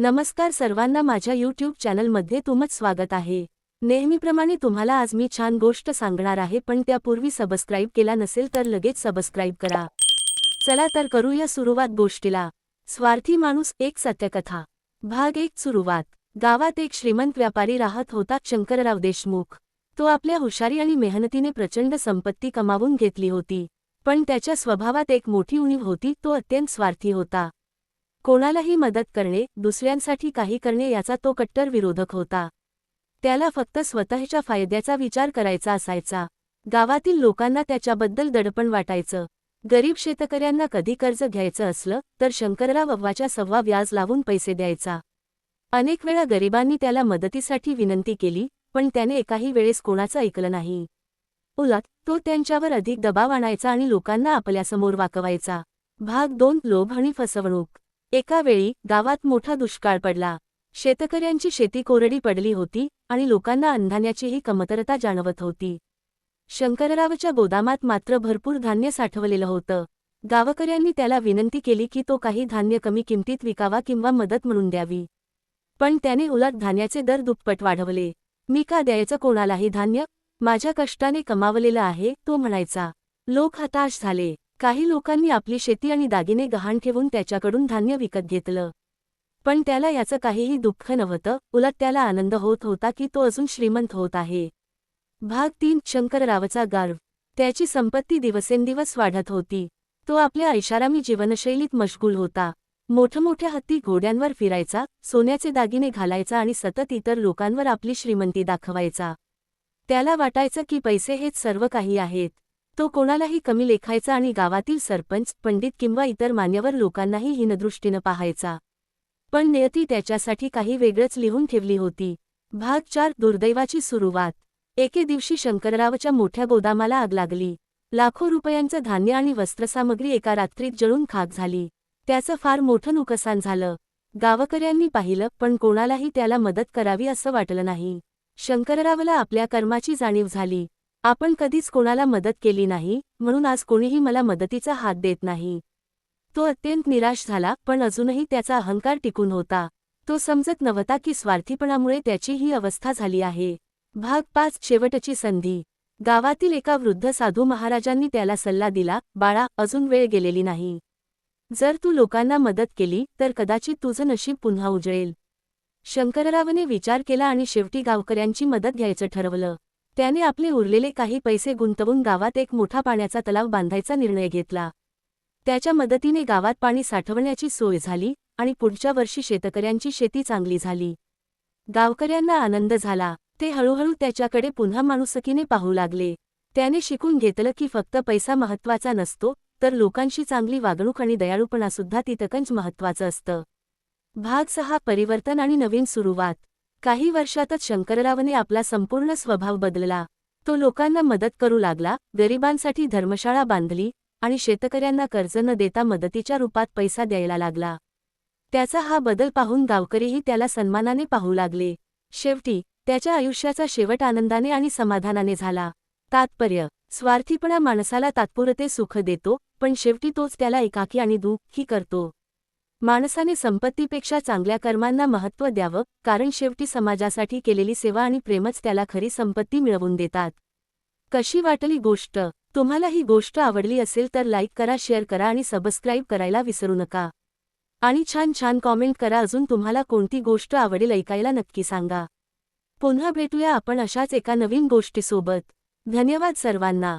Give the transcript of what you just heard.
नमस्कार सर्वांना माझ्या यूट्यूब चॅनलमध्ये तुमच स्वागत आहे. नेहमीप्रमाणे तुम्हाला आज मी छान गोष्ट सांगणार आहे पण त्यापूर्वी सबस्क्राईब केला नसेल तर लगेच सबस्क्राईब करा. चला तर करूया सुरुवात गोष्टीला. स्वार्थी माणूस एक सत्यकथा. भाग एक सुरुवात. गावात एक श्रीमंत व्यापारी राहत होता शंकरराव देशमुख. तो आपल्या हुशारी आणि मेहनतीने प्रचंड संपत्ती कमावून घेतली होती. पण त्याच्या स्वभावात एक मोठी उणीव होती तो अत्यंत स्वार्थी होता. कोणालाही मदत करणे दुसऱ्यांसाठी काही करणे याचा तो कट्टर विरोधक होता. त्याला फक्त स्वतःच्या फायद्याचा विचार करायचा असायचा. गावातील लोकांना त्याच्याबद्दल दडपण वाटायचं. गरीब शेतकऱ्यांना कधी कर्ज घ्यायचं असलं तर शंकरराव अव्वाच्या सव्वा व्याज लावून पैसे द्यायचा. अनेक वेळा गरिबांनी त्याला मदतीसाठी विनंती केली पण त्याने एकाही वेळेस कोणाचं ऐकलं नाही. उलट तो त्यांच्यावर अधिक दबाव आणायचा आणि लोकांना आपल्यासमोर वाकवायचा. भाग दोन लोभ आणि फसवणूक. एका वेळी गावात मोठा दुष्काळ पडला. शेतकऱ्यांची शेती कोरडी पडली होती आणि लोकांना अंधान्याचीही कमतरता जाणवत होती. शंकररावच्या गोदामात मात्र भरपूर धान्य साठवलेलं होतं. गावकऱ्यांनी त्याला विनंती केली की तो काही धान्य कमी किमतीत विकावा किंवा मदत म्हणून द्यावी. पण त्याने उलट धान्याचे दर दुप्पट वाढवले. मी का द्यायचं कोणालाही धान्य? माझ्या कष्टाने कमावलेलं आहे तो म्हणायचा. लोक हताश झाले. काही लोकांनी आपली शेती आणि दागिने गहाण ठेवून त्याच्याकडून धान्य विकत घेतलं. पण त्याला याचं काहीही दुःख नव्हतं उलट त्याला आनंद होत होता की तो अजून श्रीमंत होत आहे. भाग तीन शंकररावचा गार्व त्याची संपत्ती दिवसेंदिवस वाढत होती. तो आपल्या ऐशारामी जीवनशैलीत मशगूल होता. मोठमोठ्या हत्ती घोड्यांवर फिरायचा सोन्याचे दागिने घालायचा आणि सतत इतर लोकांवर आपली श्रीमंती दाखवायचा. त्याला वाटायचं की पैसे हेच सर्व काही आहेत. तो कोणालाही कमी लेखायचा आणि गावातील सरपंच पंडित किंवा इतर मान्यवर लोकांनाही हिनदृष्टीनं पाहायचा. पण नियती त्याच्यासाठी काही वेगळंच लिहून ठेवली होती. भाग चार दुर्दैवाची सुरुवात. एके दिवशी शंकररावच्या मोठ्या गोदामाला आग लागली. लाखो रुपयांचं धान्य आणि वस्त्रसामग्री एका रात्रीत जळून खाक झाली. त्याचं फार मोठं नुकसान झालं. गावकऱ्यांनी पाहिलं पण कोणालाही त्याला मदत करावी असं वाटलं नाही. शंकररावला आपल्या कर्माची जाणीव झाली. आपण कधीच कोणाला मदत केली नाही म्हणून आज कोणीही मला मदतीचा हात देत नाही. तो अत्यंत निराश झाला पण अजूनही त्याचा अहंकार टिकून होता. तो समजत नव्हता की स्वार्थीपणामुळे त्याची ही अवस्था झाली आहे. भाग पाच शेवटची संधी. गावातील एका वृद्ध साधू महाराजांनी त्याला सल्ला दिला बाळा अजून वेळ गेलेली नाही. जर तू लोकांना मदत केली तर कदाचित तुझं नशीब पुन्हा उजळेल शंकररावने विचार केला आणि शेवटी गावकऱ्यांची मदत घ्यायचं ठरवलं. त्याने आपले उरलेले काही पैसे गुंतवून गावात एक मोठा पाण्याचा तलाव बांधायचा निर्णय घेतला. त्याच्या मदतीने गावात पाणी साठवण्याची सोय झाली आणि पुढच्या वर्षी शेतकऱ्यांची शेती चांगली झाली. गावकऱ्यांना आनंद झाला. ते हळूहळू त्याच्याकडे पुन्हा माणुसकीने पाहू लागले. त्याने शिकून घेतलं की फक्त पैसा महत्त्वाचा नसतो तर लोकांशी चांगली वागणूक आणि दयाळूपणासुद्धा तितकंच महत्वाचं असतं. भाग सहा परिवर्तन आणि नवीन सुरुवात. काही वर्षातच शंकररावने आपला संपूर्ण स्वभाव बदलला. तो लोकांना मदत करू लागला गरिबांसाठी धर्मशाळा बांधली आणि शेतकऱ्यांना कर्ज न देता मदतीच्या रूपात पैसा द्यायला लागला. त्याचा हा बदल पाहून गावकरीही त्याला सन्मानाने पाहू लागले. शेवटी त्याच्या आयुष्याचा शेवट आनंदाने आणि समाधानाने झाला. तात्पर्य स्वार्थीपणा माणसाला तात्पुरते सुख देतो पण शेवटी तोच त्याला एकाकी आणि दुःखी करतो. माणसाने संपत्तीपेक्षा चांगल्या कर्मांना महत्त्व द्यावं कारण शेवटी समाजासाठी केलेली सेवा आणि प्रेमच त्याला खरी संपत्ती मिळवून देतात. कशी वाटली गोष्ट? तुम्हाला ही गोष्ट आवडली असेल तर लाईक करा शेअर करा आणि सबस्क्राईब करायला विसरू नका. आणि छान छान कॉमेंट करा अजून तुम्हाला कोणती गोष्ट आवडेल ऐकायला नक्की सांगा. पुन्हा भेटूया आपण अशाच एका नवीन गोष्टीसोबत. धन्यवाद सर्वांना.